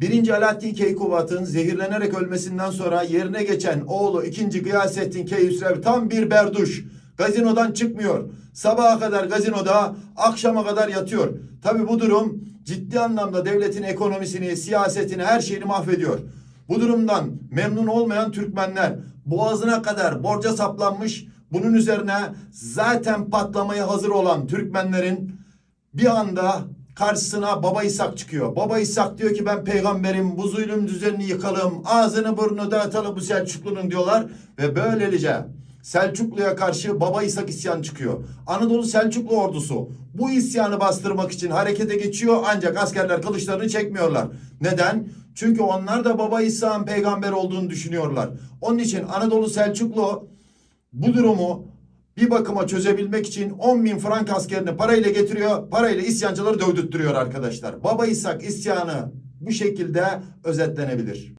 Birinci Alaaddin Keykubat'ın zehirlenerek ölmesinden sonra yerine geçen oğlu ikinci Gıyasettin Keyhüsrev tam bir berduş. Gazinodan çıkmıyor. Sabaha kadar gazinoda, akşama kadar yatıyor. Tabi bu durum ciddi anlamda devletin ekonomisini, siyasetini, her şeyini mahvediyor. Bu durumdan memnun olmayan Türkmenler boğazına kadar borca saplanmış. Bunun üzerine zaten patlamaya hazır olan Türkmenlerin bir anda karşısına Baba İshak çıkıyor. Baba İshak diyor ki ben peygamberim bu zulüm düzenini yıkalım. Ağzını burnunu dağıtalım bu Selçuklu'nun diyorlar. Ve böylece Selçuklu'ya karşı Baba İshak isyan çıkıyor. Anadolu Selçuklu ordusu bu isyanı bastırmak için harekete geçiyor ancak askerler kılıçlarını çekmiyorlar. Neden? Çünkü onlar da Baba İshak'ın peygamber olduğunu düşünüyorlar. Onun için Anadolu Selçuklu bu durumu bir bakıma çözebilmek için 10 bin frank askerini parayla getiriyor. Parayla isyancıları dövdürttürüyor arkadaşlar. Baba İshak isyanı bu şekilde özetlenebilir.